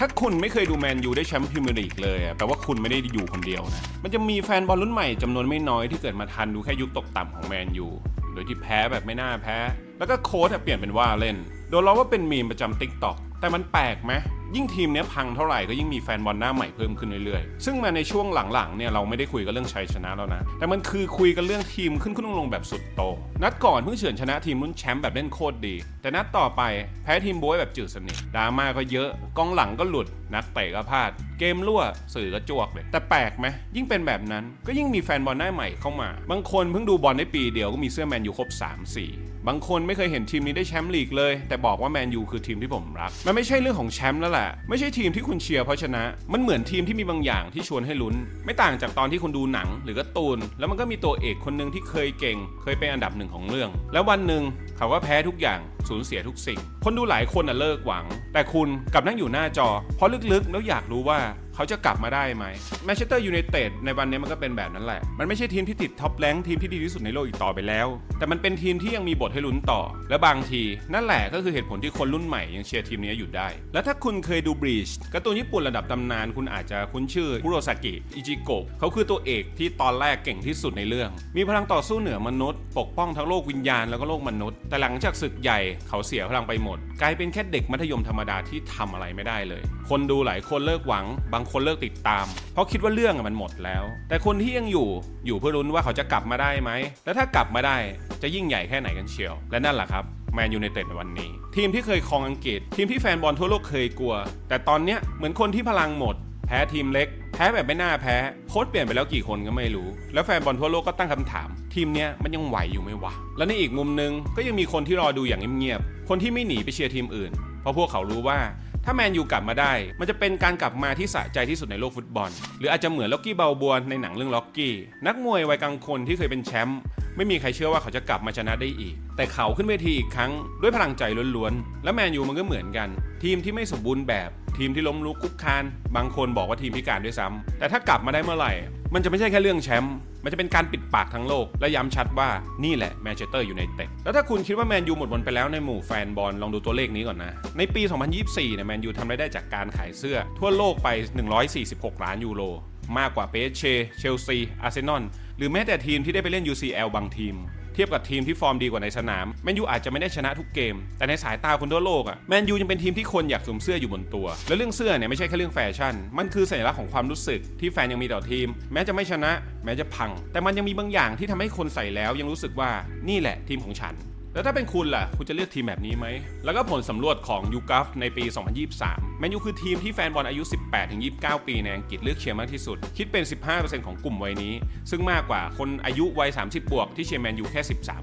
ถ้าคุณไม่เคยดูแมนยูได้แชมป์พรีเมียร์ลีกเลยอะแปลว่าคุณไม่ได้อยู่คนเดียวนะ มันจะมีแฟนบอลรุ่นใหม่จำนวนไม่น้อยที่เกิดมาทันดูแค่ยุคตกต่ำของแมนยู โดยที่แพ้แบบไม่น่าแพ้ แล้วก็โค้ชเปลี่ยนเป็นว่าเล่น โดนล้อว่าเป็นมีมประจำติ๊กต็อกแต่มันแปลกไหม ยิ่งทีมเนี้ยพังเท่าไหร่ก็ยิ่งมีแฟนบอลหน้าใหม่เพิ่มขึ้นเรื่อยๆ ซึ่งมาในช่วงหลังๆเนี่ยเราไม่ได้คุยกันเรื่องชัยชนะแล้วนะ แต่มันคือคุยกันเรื่องทีมขึ้นขึ้นลงแบบสุดโต นัดก่อนเพิ่งเฉือนชนะทีมรุ่นแชมป์แบบเล่นโคตรดี แต่นัดต่อไปแพ้ทีมโบยแบบจืดสนิทดราม่าก็เยอะกองหลังก็หลุด นักเตะก็พลาด เกมรั่วสื่อก็จวกเลย แต่แปลกไหมยิ่งเป็นแบบนั้นก็ยิ่งมีแฟนบอลหน้าใหม่เข้ามา บางคนเพิ่งดูบอลได้ปีเดียวก็มีเสื้อแมนยูครบ3 4 บางคนไม่เคยเห็นทีมนี้ได้แชมป์ลีกเลย แต่บอกว่าแมนยูคือทีมที่ผมรัก มันไม่ใช่เรื่องของแชมป์แล้วแหละไม่ใช่ทีมที่คุณเชียร์เพราะชนะ มันเหมือนทีมที่มีบางอย่างที่ชวนให้ลุ้น ไม่ต่างจากตอนที่คุณดูหนังหรือการ์ตูน แล้วมันก็มีตัวเอกคนหนึ่งที่เคยเก่ง เคยเป็นอันดับหนึ่งของเรื่อง แล้ววันหนึ่งเขาก็แพ้ทุกอย่างสูญเสียทุกสิ่ง คนดูหลายคนน่ะเลิกหวัง แต่คุณกลับนั่งอยู่หน้าจอ เพราะลึกๆแล้วอยากรู้ว่า เขาจะกลับมาได้ไหมแมนเชสเตอร์ยูไนเต็ดในวันนี้มันก็เป็นแบบนั้นแหละ มันไม่ใช่ทีมที่ติดท็อปแรงทีมที่ดีที่สุดในโลกอีกต่อไปแล้ว แต่มันเป็นทีมที่ยังมีบทให้ลุ้นต่อ และบางที นั่นแหละก็คือเหตุผลที่คนรุ่นใหม่ยังเชียร์ทีมนี้อยู่ได้ แล้วถ้าคุณเคยดูบรีชการ์ตูนญี่ปุ่นระดับตำนานคุณอาจจะคุ้นชื่อคุโรซากิอิจิโกะเขาคือตัวเอกที่ตอนแรกเก่งที่สุดในเรื่อง มีพลังต่อสู้เหนือมนุษย์ ปกป้องทั้งโลกวิญญาณแล้วก็โลกมนุษย์ แต่หลังจากศึกใหญ่เขาเสียพลังไปหมด กลายเป็นแค่เด็กมัธยมธรรมดาที่ทำอะไรไม่ได้เลย คนดูหลายคนเลิกหวังบางคนเลิกติดตาม เพราะคิดว่าเรื่องมันหมดแล้ว แต่คนที่ยังอยู่อยู่เพื่อลุ้นว่าเขาจะกลับมาได้ไหม แล้วถ้ากลับมาได้จะยิ่งใหญ่แค่ไหนกันเชียว และนั่นแหละครับแมนยูในเต็ดในวันนี้ ทีมที่เคยครองอังกฤษ ทีมที่แฟนบอลทั่วโลกเคยกลัว แต่ตอนเนี้ยเหมือนคนที่พลังหมด แพ้ทีมเล็ก แพ้แบบไม่น่าแพ้ โค้ชเปลี่ยนไปแล้วกี่คนก็ไม่รู้ แล้วแฟนบอลทั่วโลกก็ตั้งคำถาม ทีมเนี้ยมันยังไหวอยู่ไหมวะ และในอีกมุมนึงก็ยังมีคนที่รอดูอย่างเงียบๆคนที่ไม่หนีไปเชียร์ทีมอื่น เพราะพวกเขารู้ว่า ถ้าแมนยูกลับมาได้ มันจะเป็นการกลับมาที่สะใจที่สุดในโลกฟุตบอล หรืออาจจะเหมือนล็อกกี้เบลบัวในหนังเรื่องล็อกกี้ นักมวยวัยกลางคนที่เคยเป็นแชมป์ไม่มีใครเชื่อว่าเขาจะกลับมาชนะได้อีก แต่เขาขึ้นเวทีอีกครั้งด้วยพลังใจล้วนๆ และแมนยูมันก็เหมือนกัน ทีมที่ไม่สมบูรณ์แบบ ทีมที่ล้มลุกคุกคาน บางคนบอกว่าทีมพิการด้วยซ้ำแต่ถ้ากลับมาได้เมื่อไหร่ มันจะไม่ใช่แค่เรื่องแชมป์ มันจะเป็นการปิดปากทั้งโลก และย้ำชัดว่านี่แหละแมนเชสเตอร์อยู่ในเต็ดแล้วถ้าคุณคิดว่าแมนยูหมดวันไปแล้วในหมู่แฟนบอลลองดูตัวเลขนี้ก่อนนะ ในปี 2024เนี่ยแมนยูทำรายได้จากการขายเสื้อ ทั่วโลกไป 146 ล้านยูโรมากกว่าเปเชเชลซีอาร์เซนอลหรือแม้แต่ทีมที่ได้ไปเล่น UCL บางทีม เทียบกับทีมที่ฟอร์มดีกว่าในสนามแมนยูอาจจะไม่ได้ชนะทุกเกม แต่ในสายตาคนทั่วโลกอะแมนยูยังเป็นทีมที่คนอยากสวมเสื้ออยู่บนตัว และเรื่องเสื้อเนี่ยไม่ใช่แค่เรื่องแฟชั่น มันคือสัญลักษณ์ของความรู้สึกที่แฟนยังมีต่อทีม แม้จะไม่ชนะ แม้จะพัง แต่มันยังมีบางอย่างที่ทำให้คนใส่แล้วยังรู้สึกว่านี่แหละทีมของฉัน แล้วถ้าเป็นคุณล่ะ คุณจะเลือกทีมแบบนี้ไหม แล้วก็ผลสำรวจของยูกัฟในปี 2023 แมนยูคือทีมที่แฟนบอลอายุ 18-29 ปีในอังกฤษเลือกเชียร์มากที่สุด คิดเป็น 15%ของกลุ่มวัยนี้ ซึ่งมากกว่าคนอายุวัย 30 บวกที่เชียร์แมนยูแค่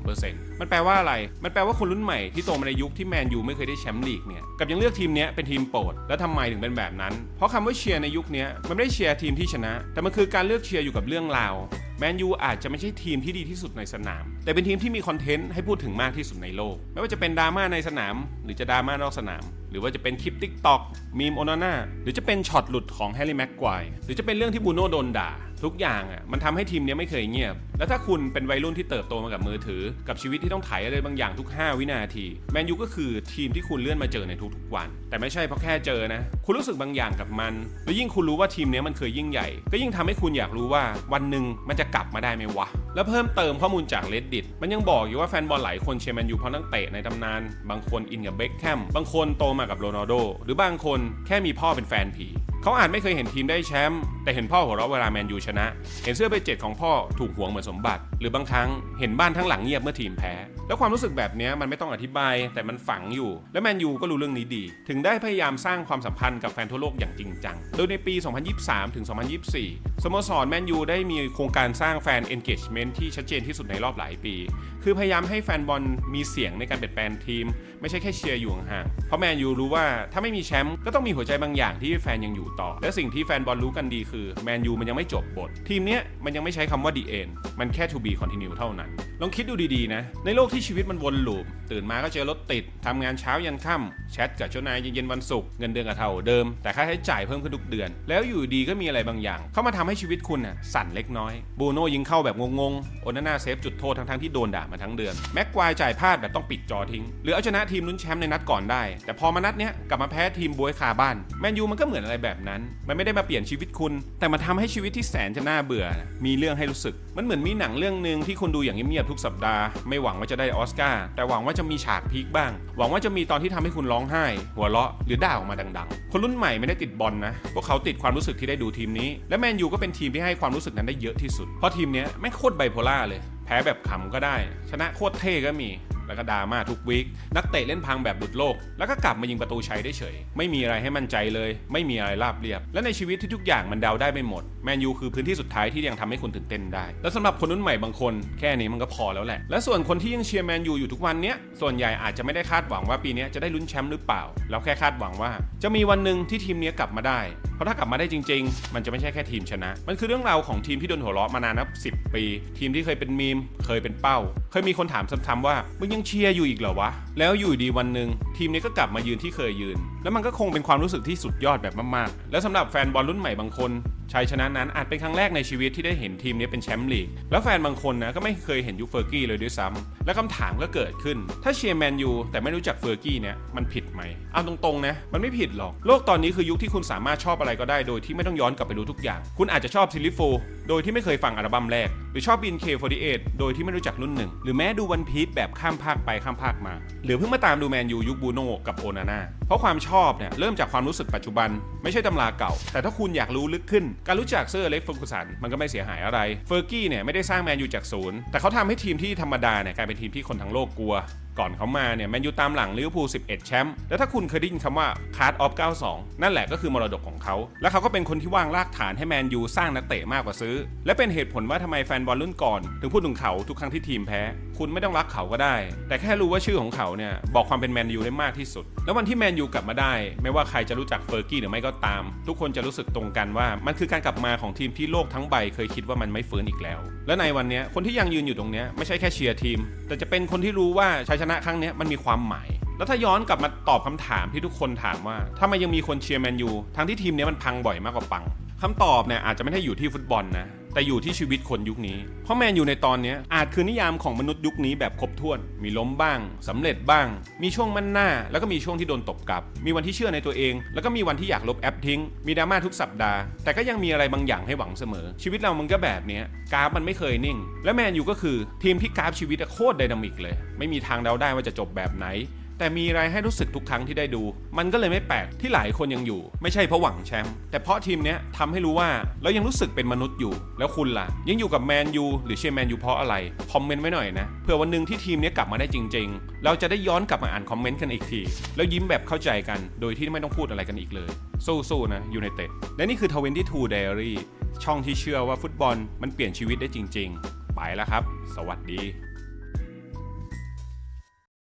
13%มันแปลว่าอะไร มันแปลว่าคนรุ่นใหม่ที่โตมาในยุคที่แมนยูไม่เคยได้แชมป์ลีกเนี่ย กับยังเลือกทีมนี้เป็นทีมโปรด แล้วทำไมถึงเป็นแบบนั้น เพราะคำว่าเชียร์ในยุคนี้มันไม่ได้เชียร์ทีมที่ชนะ แต่มันคือการเลือกเชียร์อยู่กับเรื่องราว แมนยูอาจจะไม่ใช่ทีมที่ดีที่สุดในสนาม แต่เป็นทีมที่มีคอนเทนต์ให้พูดถึงมากที่สุดในโลก ไม่ว่าจะเป็นดราม่าในสนาม รือจะดราม่านอกสนาม หรือว่าจะเป็นคลิปทิกต็อกมีมโอนาน่าหรือจะเป็นช็อตหลุดของแฮร์รี่แม็กควายหรือจะเป็นเรื่องที่บูโน่โดนด่า ทุกอย่างอะมันทำให้ทีมนี้ไม่เคยเงียบ แล้วถ้าคุณเป็นวัยรุ่นที่เติบโตมากับมือถือ กับชีวิตที่ต้องถ่ายอะไรบางอย่างทุก 5 วินาทีแมนยูก็คือทีมที่คุณเลื่อนมาเจอในทุกๆวัน แต่ไม่ใช่เพราะแค่เจอนะคุณรู้สึกบางอย่างกับมัน แล้วยิ่งคุณรู้ว่าทีมนี้มันเคยยิ่งใหญ่ ก็ยิ่งทำให้คุณอยากรู้ว่าวันหนึ่งมันจะกลับมาได้ไหมวะแล้วเพิ่มเติมข้อมูลจาก reddit มันยังบอกอยู่ว่าแฟนบอลหลายคนเชียร์แมนยูเพราะนักเตะในตำนานบางคนอินกับเบคแฮมบางคนโตมากับโรนัลโดหรือบางคนแค่มีพ่อเป็นแฟนผีเขาอาจไม่เคยเห็นทีมได้แชมป์แต่เห็นพ่อหัวเราะเวลาแมนยูชนะ เห็นเสื้อเบเจ็ดของพ่อถูกหวงเหมือนสมบัติ หรือบางครั้งเห็นบ้านทั้งหลังเงียบเมื่อทีมแพ้ แล้วความรู้สึกแบบนี้มันไม่ต้องอธิบายแต่มันฝังอยู่ และแมนยูก็รู้เรื่องนี้ดี ถึงได้พยายามสร้างความสัมพันธ์กับแฟนทั่วโลกอย่างจริงจัง โดยในปี 2023 ถึง 2024 สโมสรแมนยูได้มีโครงการสร้างแฟน engagement ที่ชัดเจนที่สุดในรอบหลายปี คือพยายามให้แฟนบอลมีเสียงในการเปลี่ยนแปลงทีม ไม่ใช่แค่เชียร์อยู่ห่างๆเพราะแมนยูรู้ว่าถ้าไม่มีแชมป์ก็ต้องมีหัวใจบางอย่างที่แฟนยังอยู่ต่อ และสิ่งที่แฟนบอลรู้กันดีคือแมนยูมันยังไม่จบบท ทีมเนี้ยมันยังไม่ใช้คำว่า the end มันแค่ to be continue เท่านั้น ลองคิดดูดีๆนะ ในโลกที่ชีวิตมันวนลูป ตื่นมาก็เจอรถติดทำงานเช้ายันค่ำแชทกับเจ้านายเย็นๆวันศุกร์เงินเดือนกับเท่าเดิม แต่ค่าใช้จ่ายเพิ่มขึ้นทุกเดือน แล้วอยู่ดีก็มีอะไรบางอย่าง เข้ามาทำให้ชีวิตคุณน่ะสั่นเล็กน้อยบูโน่ยิงเข้าแบบงงๆโอนาน่าเซฟจุดโทษทั้งๆที่โดนด่ามาทั้งเดือนแม็กควายจ่ายพลาดแบบต้องปิดจอทิ้งหรือเอาชนะทีมลุ้นแชมป์ในนัดก่อนได้ แต่พอมานัดเนี้ยกลับมาแพ้ทีมบวยคาบ้านแมนยูมันก็เหมือนอะไรแบบนั้น มันไม่ได้มาเปลี่ยนชีวิตคุณ แต่มาทำให้ชีวิตที่แสนจะน่าเบื่อ มีเรื่องให้รู้สึกมันเหมือนมีหนังเรื่องหนึ่งที่คุณดูอย่างเงียบๆทุกสัปดาห์ไม่หวังว่าจะได้ออสการ์แต่หวังว่าจะมีฉากพีคบ้าง หวังว่าจะมีตอนที่ทำให้คุณร้องไห้ หัวเราะหรือด่าออกมาดังๆ คนรุ่นใหม่ไม่ได้ติดบอลนะพวกเขาติดความรู้สึกที่ได้ดูทีมนี้ และแมนยูก็เป็นทีมที่ให้ความรู้สึกนั้นได้เยอะที่สุดเพราะทีมนี้ไม่โคตรไบโพล่าเลย แพ้แบบขำก็ได้ ชนะโคตรเท่ก็มี แล้วก็ดราม่าทุกวีคนักเตะเล่นพังแบบดุดโลก แล้วก็กลับมายิงประตูชัยได้เฉย ไม่มีอะไรให้มั่นใจเลย ไม่มีอะไรราบเรียบ และในชีวิตที่ทุกอย่างมันเดาได้ไม่หมด แมนยูคือพื้นที่สุดท้ายที่ยังทำให้คุณตื่นเต้นได้ แล้วสำหรับคนรุ่นใหม่บางคน แค่นี้มันก็พอแล้วแหละ และส่วนคนที่ยังเชียร์แมนยูอยู่ทุกวันเนี้ยส่วนใหญ่อาจจะไม่ได้คาดหวังว่าปีนี้จะได้ลุ้นแชมป์หรือเปล่า แล้วแค่คาดหวังว่า จะมีวันหนึ่งที่ทีมเนี้ยกลับมาได้ ราะถ้ากลับมาได้จริง ๆ มันจะไม่ใช่แค่ทีมชนะ มันคือเรื่องราวของทีมที่โดนหัวเราะมานานนับ10ปี ทีมที่เคยเป็นมีม เคยเป็นเป้า เคยมีคนถามซ้ำๆว่ามึงยังเชียร์อยู่อีกเหรอวะ แล้วอยู่ดีวันหนึ่งทีมนี้ก็กลับมายืนที่เคยยืน แล้วมันก็คงเป็นความรู้สึกที่สุดยอดแบบมากๆ แล้วสำหรับแฟนบอลรุ่นใหม่บางคนชัยชนะนั้นอาจเป็นครั้งแรกในชีวิตที่ได้เห็นทีมนี้เป็นแชมป์ลีก แล้วแฟนบางคนนะก็ไม่เคยเห็นยุคเฟอร์กี้เลยด้วยซ้ำและคำถามก็เกิดขึ้น ถ้าเชียร์แมนยูแต่ไม่รู้จักเฟอร์กี้เนี่ยมันผิดไหมเอาตรงๆนะมันไม่ผิดหรอก โลกตอนนี้คือยุคที่คุณสามารถชอบอะไรก็ได้โดยที่ไม่ต้องย้อนกลับไปดูทุกอย่าง คุณอาจจะชอบซิลลิโฟโดยที่ไม่เคยฟังอัลบั้มแรก หรือชอบบิน K48 โดยที่ไม่รู้จักรุ่นหนึ่ง หรือแม้ดูวันพีชแบบข้ามภาคไปข้ามภาคมา หรือเพิ่งมาตามดูแมนยูยุคบูโน่กับโอนาน่า เพราะความชอบเนี่ยเริ่มจากความรู้สึกปัจจุบัน ไม่ใช่ตำราเก่า แต่ถ้าคุณอยากรู้ลึกขึ้น การรู้จักเซอร์อเล็กซ์เฟอร์กูสันมันก็ไม่เสียหายอะไร เฟอร์กี้เนี่ยไม่ได้สร้างแมนยูจากศูนย์ แต่เขาทำให้ทีมที่ธรรมดาเนี่ยกลายเป็นทีมที่คนทั้งโลกกลัว ก่อนเขามาเนี่ยแมนยูตามหลังลิเวอร์พูล 11 แชมป์ แล้วถ้าคุณเคยได้ยินคำว่าคาร์ดออฟ 92 นั่นแหละก็คือมรดกของเขา และเขาก็เป็นคนที่วางรากฐานให้แมนยูสร้างนักเตะมากกว่าซื้อ และเป็นเหตุผลว่าทำไมแฟนบอลรุ่นก่อน ถึงพูดถึงเขาทุกครั้งที่ทีมแพ้คุณไม่ต้องรักเขาก็ได้ แต่แค่รู้ว่าชื่อของเขาเนี่ยบอกความเป็นแมนยูได้มากที่สุด แล้ววันที่แมนยูกลับมาได้ ไม่ว่าใครจะรู้จักเฟอร์กี้หรือไม่ก็ตาม ทุกคนจะรู้สึกตรงกันว่า มันคือการกลับมาของทีมที่โลกทั้งใบเคยคิดว่ามันไม่ฟื้นอีกแล้ว และในวันนี้คนที่ยังยืนอยู่ตรงนี้ไม่ใช่แค่เชียร์ทีม แต่จะเป็นคนที่รู้ว่าชัยชนะครั้งนี้มันมีความหมายแล้วถ้าย้อนกลับมาตอบคำถามที่ทุกคนถามว่าทำไมยังมีคนเชียร์แมนยูทั้งที่ทีมเนี้ยมันพังบ่อยมากกว่าปังคำตอบเนี่ยอาจจะไม่ได้อยู่ที่ฟุตบอลนะ แต่อยู่ที่ชีวิตคนยุคนี้ เพราะแมนอยู่ในตอนนี้อาจคือนิยามของมนุษย์ยุคนี้แบบครบถ้วน มีล้มบ้างสำเร็จบ้าง มีช่วงมั่นหน้า แล้วก็มีช่วงที่โดนตบกลับ มีวันที่เชื่อในตัวเอง แล้วก็มีวันที่อยากลบแอปทิ้ง มีดราม่าทุกสัปดาห์ แต่ก็ยังมีอะไรบางอย่างให้หวังเสมอ ชีวิตเรามันก็แบบนี้กราฟมันไม่เคยนิ่ง และแมนอยู่ก็คือทีมที่กราฟชีวิตโคตรไดนามิกเลย ไม่มีทางเดาได้ว่าจะจบแบบไหน แต่มีอะไรให้รู้สึกทุกครั้งที่ได้ดู มันก็เลยไม่แปลกที่หลายคนยังอยู่ ไม่ใช่เพราะหวังแชมป์แต่เพราะทีมเนี้ยทำให้รู้ว่าเรายังรู้สึกเป็นมนุษย์อยู่ แล้วคุณล่ะ ยังอยู่กับแมนยูหรือเชียร์แมนยูเพราะอะไรคอมเมนต์ไว้หน่อยนะเผื่อวันหนึ่งที่ทีมเนี้ยกลับมาได้จริง ๆ เราจะได้ย้อนกลับมาอ่านคอมเมนต์กันอีกที แล้วยิ้มแบบเข้าใจกัน โดยที่ไม่ต้องพูดอะไรกันอีกเลย สู้ๆนะยูไนเต็ดและนี่คือ 22 Diary ช่องที่เชื่อว่าฟุตบอลมันเปลี่ยนชีวิตได้จริง ๆ ไปแล้วครับ สวัสดี